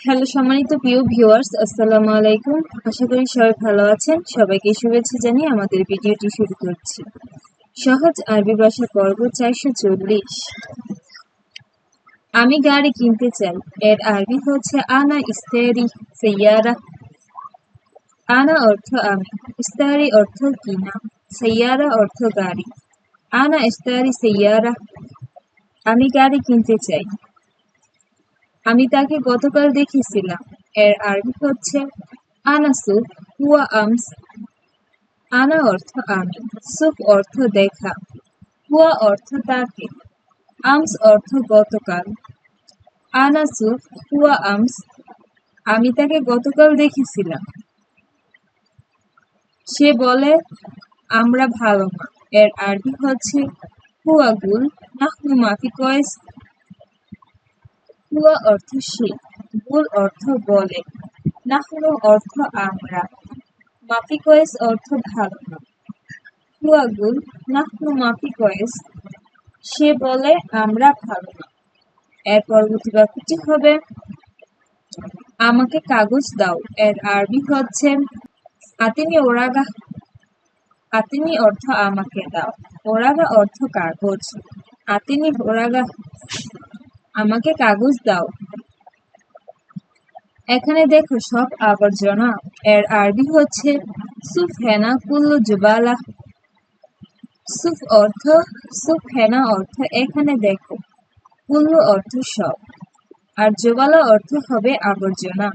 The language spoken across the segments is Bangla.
হ্যালো, সম্মানিত প্রিয় ভিউয়ার্স আসসালামু আলাইকুম। আশা করি সবাই ভালো আছেন। সবাইকে শুভেচ্ছা জানিয়ে আমাদের ভিডিওটি শুরু করছি। সহজ আরবি ভাষা পর্ব চারশো চল্লিশ। আমি গাড়ি কিনতে চাই। এর আরবি হচ্ছে, আনা ইস্তেরি সৈয়ারা আনা অর্থ আমি। ইস্তারি অর্থ কিনা। সৈয়ারা অর্থ গাড়ি। আনা ইস্তারি সৈয়ারা আমি গাড়ি কিনতে চাই। আমি তাকে গতকাল দেখেছিলাম এর আরবি হচ্ছে আনাসুফ হুয়া আমস। আনা অর্থ আমি, সুফ অর্থ দেখা। হুয়া অর্থ তাকে। আমস অর্থ গতকাল। আনাসুফ হুয়া আমস। আমি তাকে গতকাল দেখেছিলাম সে বলে, আমরা ভালো না। এর আরবি হচ্ছে, হুয়া গুল, নাহনু মাফি কয়েস হুয়া অর্থ সে গুল অর্থ বলে নাহনু অর্থ আমরা। মাফি কয়েস অর্থ ভালো না হুয়া গুল নাহনু মাফি কয়েস সে বলে আমরা ভালো না এর পরবর্তী বাক্যটি হবে, আমাকে কাগজ দাও, এর আরবি হচ্ছে, আতিনি ওরাগা, আতিনি অর্থ আমাকে দাও। ওরাগা অর্থ কাগজ, আতিনি ওরাগা। আমাকে কাগজ দাও। এখানে দেখো সব আবর্জনা। এর আরবি হচ্ছে সুফ হেনা কুল্লু জুবালা। সুফ অর্থ সুফ হেনা অর্থ এখানে দেখো। কুল্লু অর্থ সব। আর জোবালা অর্থ হবে আবর্জনা।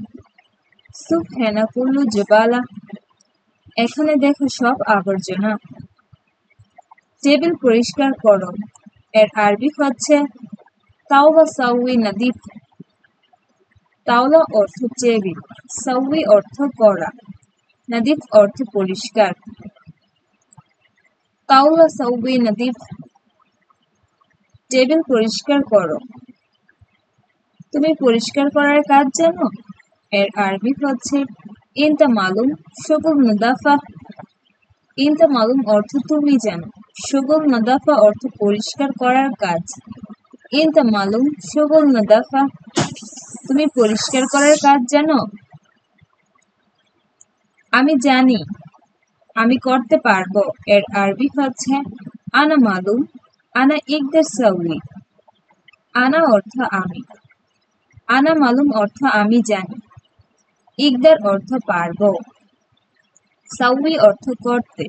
সুফ হেনা কুল্লু জোবালা। এখানে দেখো সব আবর্জনা। টেবিল পরিষ্কার করো। এর আরবি হচ্ছে তাওবা সাউই নাদিফ তাওলা অর্থ টেবিল সাউই অর্থ করা নাদিফ অর্থ পরিষ্কার তাওলা সাউই নাদিফ টেবিল পরিষ্কার করো তুমি পরিষ্কার করার কাজ জানো এর আরবি হচ্ছে ইনতা মালুম সগুল নদাফা ইনতা মালুম অর্থ তুমি জানো সগুল নদাফা অর্থ পরিষ্কার করার কাজ ইনতা মালুম সগুল নদাফা তুমি পরিষ্কার করার কাজ জানো? আমি জানি, আমি করতে পারব, এর আরবি হচ্ছে, আনা মালুম, আনা ইকদের সাউই আনা অর্থ আমি, আনা মালুম অর্থ আমি জানি, ইকদার অর্থ পারব সাউই অর্থ করতে,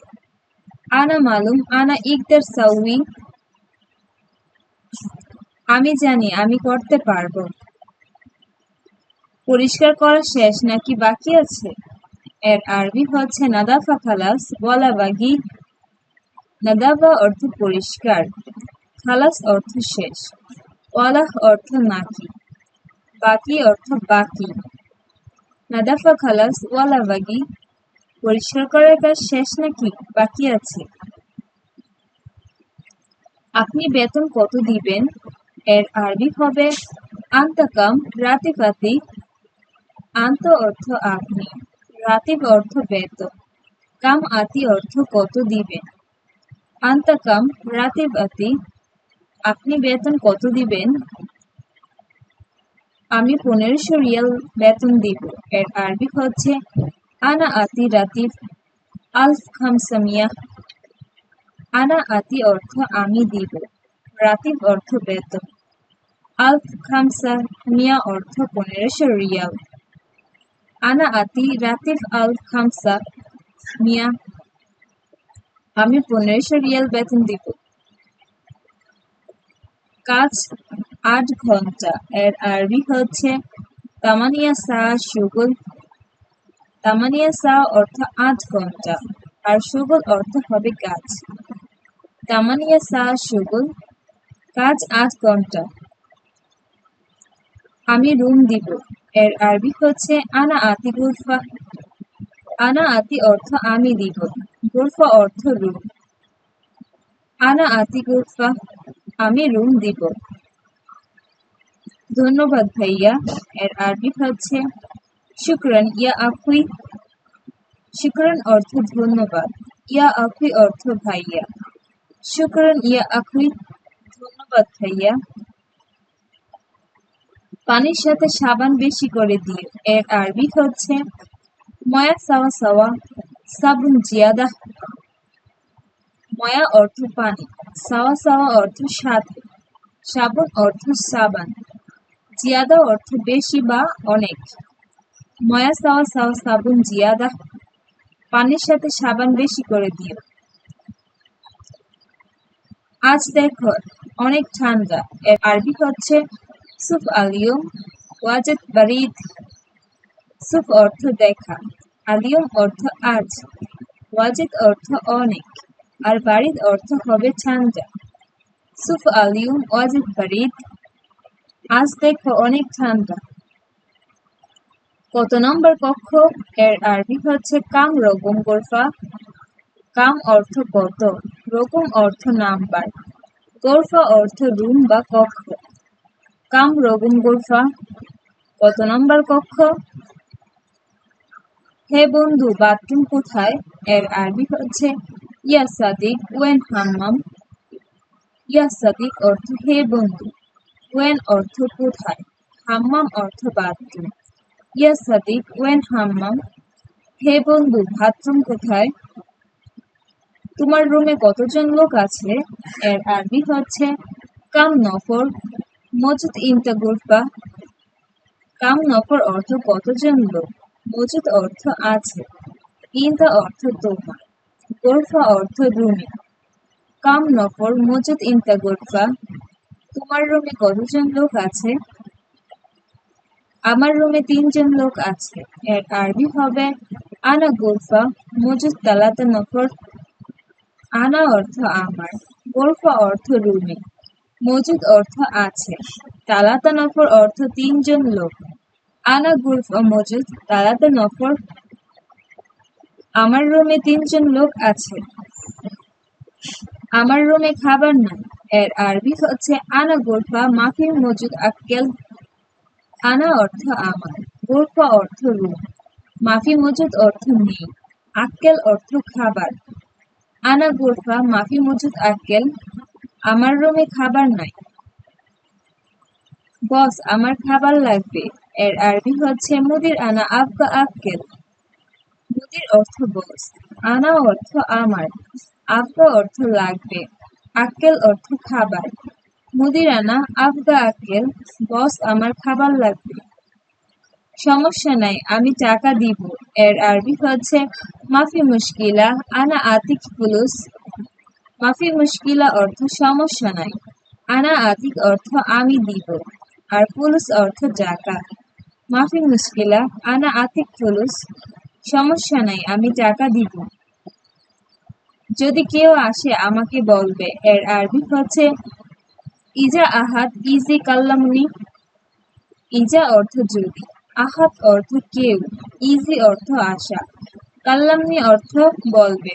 আনা মালুম, আনা ইকদার সাউই আমি জানি, আমি করতে পারব। পরিষ্কার করা শেষ, নাকি বাকি আছে? এর আরবি হচ্ছে, নাদাফা খালাস বলা বাগি। নাদাফা অর্থ পরিষ্কার, খালাস অর্থ শেষ, ওয়ালাহ অর্থ নাকি, বাকি অর্থ বাকি। নাদাফা খালাস ওয়ালা বাগি। পরিষ্কার করার কাজ শেষ নাকি, বাকি আছে? আপনি বেতন কত দিবেন? এর আরবি হবে আন্তাকাম রাতিফাতি আন্ত অর্থ আপনি। রাতিব অর্থ বেতন কাম আতি অর্থ কত দিবেন? আন্তাকাম, রাতিব আপনি বেতন কত দিবেন? আমি পনেরোশো রিয়াল বেতন দিব। এর আরবি হচ্ছে, আনা আতি রাতিব, আলফ খামসামিয়া। আনা আতি অর্থ আমি দিব। রাতিব অর্থ বেতন। আলফ খামসা মিয়া অর্থ পনেরোশো রিয়াল। আনা আতি রাতিফ আলফ খামসা মিয়া, আমি পনেরোশো রিয়াল বেতন দিব। কাজ আট ঘণ্টা। এর আরবি হচ্ছে তামানিয়া সা সুগুল। তামানিয়া সা অর্থ আট ঘণ্টা। আর সুগুল অর্থ হবে কাজ। তামানিয়া সা সুগুল। কাজ আট ঘণ্টা। আমি রুম দিব। এর আরবি হচ্ছে আনা আতি গুরফা। আনা আতি অর্থ আমি দিব। গুরফা অর্থ রুম। আনা আতি গুরফা, আমি রুম দিব। ধন্যবাদ ভাইয়া। এর আরবি হচ্ছে, শুক্রান, ইয়া আকুই শুক্রান অর্থ ধন্যবাদ। ইয়া আকুই অর্থ ভাইয়া। শুক্রান, ইয়া আকুই ধন্যবাদ ভাইয়া। পানির সাথে সাবান বেশি করে দিও এর আরবি হচ্ছে, ময়া সাওয়া সাওয়া সাবুন জিয়াদা। ময়া অর্থ পানি, সাওয়া সাওয়া অর্থ সাথে সাবুন অর্থ সাবান, জিয়াদা অর্থ বেশি বা অনেক। ময়া সাওয়া সাওয়া সাবুন জিয়াদা, পানির সাথে সাবান বেশি করে দিও আজ দেখো, অনেক ঠান্ডা। এর আরবি হচ্ছে সুফ আলিয়ম ওয়াজেদ বারিদ সুফ অর্থ দেখা আলিয়ম অর্থ আজ ওয়াজেদ অর্থ অনেক আর বারিদ অর্থ হবে ঠান্ডা সুফ আলিয়ম ওয়াজেদ বারিদ আজ দেখো অনেক ঠান্ডা কত নম্বর কক্ষ এর আরবি হচ্ছে কাম রকম গোরফা, কাম অর্থ কত রকম অর্থ নাম্বার, গোরফা অর্থ রুম বা কক্ষ। কাম রকম গোরফা কত নম্বর কক্ষ? হে বন্ধু, বাথরুম কোথায়? এর আরবি হচ্ছে, ইয়া সাদিক, ওয়েন হাম্মাম। ইয়া সাদিক অর্থ, হে বন্ধু। ওয়েন অর্থ, কোথায়? হাম্মাম অর্থ, বাথরুম। ইয়া সাদিক, ওয়েন হাম্মাম। হে বন্ধু, বাথরুম কোথায়? তোমার রুমে কতজন লোক আছে? এর আরবি হচ্ছে, কাম নফর মজুদ ইনতা গুরফা। কাম নফর অর্থ কতজন লোক মজুদ অর্থ আছে। ইনতা অর্থ তোমার গোরফা অর্থ রুমে। কাম নফর মজুদ ইনতা গোরফা। তোমার রুমে কতজন লোক আছে? আমার রুমে তিনজন লোক আছে। এর আরবি হবে। আনা গোরফা, মজুদ তালাতা নফর। আনা অর্থ আমার। গোরফা অর্থ রুমে। মজুদ অর্থ আছে। তালাতা নফর অর্থ তিনজন লোক। আনা গুরফা মজুদ, তালাতা নফর। আমার রুমে তিনজন লোক আছে। আমার রুমে খাবার নাই। এর আরবি হচ্ছে আনা গোরফা মাফি মজুদ আক্কেল আনা অর্থ আমার গোরফা অর্থ রুম। মাফি মজুদ অর্থ নেই আক্কেল অর্থ খাবার। আনা গোরফা মাফি মজুদ আক্কেল আমার রুমে খাবার নাই। বস, আমার খাবার লাগবে। এর আরবি হচ্ছে মুদির আনা আবকা আক্কেল মুদির অর্থ বস, আনা অর্থ আমার আবকা অর্থ লাগবে, আক্কেল অর্থ খাবার। মুদির আনা আবগা আক্কেল বস, আমার খাবার লাগবে। সমস্যা নাই, আমি টাকা দিব। এর আরবি হচ্ছে, মাফি মুশকিলা, আনা আতিক ফুলুস মাফি মুশকিলা অর্থ সমস্যা নাই। আনা আতিক অর্থ আমি দিব, আর ফুলুস অর্থ টাকা মাফি মুশকিলা, আনা আতিক ফুলুস সমস্যা নাই, আমি টাকা দিব। যদি কেউ আসে আমাকে বলবে, এর আরবি হচ্ছে, ইজা আহাত ইজি কাল্লামনি। ইজা অর্থ যদি আহাত অর্থ কেউ, ইজি অর্থ আশা। কাল্লামনি অর্থ বলবে।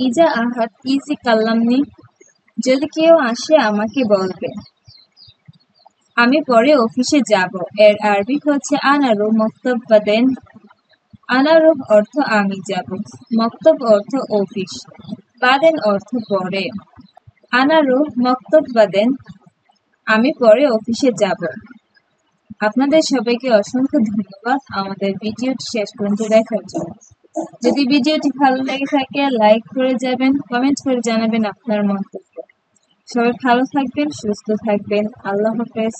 ইজা আহাত ইজি কাল্লামনি, যদি কেউ আসে আমাকে বলবে। আমি পরে অফিসে যাব। এর আরবি হচ্ছে আনারু মক্তব বাদেন। আনারু অর্থ আমি যাব। মক্তব অর্থ অফিস। বাদেন অর্থ পরে। আনারু মক্তব বাদেন। আমি পরে অফিসে যাব। আপনাদের সবাইকে অসংখ্য ধন্যবাদ। আমাদের ভিডিওটি শেষ পর্যন্ত দেখার জন্য। যদি ভিডিওটি ভালো লেগে থাকে লাইক করে যাবেন কমেন্ট করে জানাবেন আপনার মন্তব্য। সবাই ভালো থাকবেন, সুস্থ থাকবেন। আল্লাহ হাফেজ।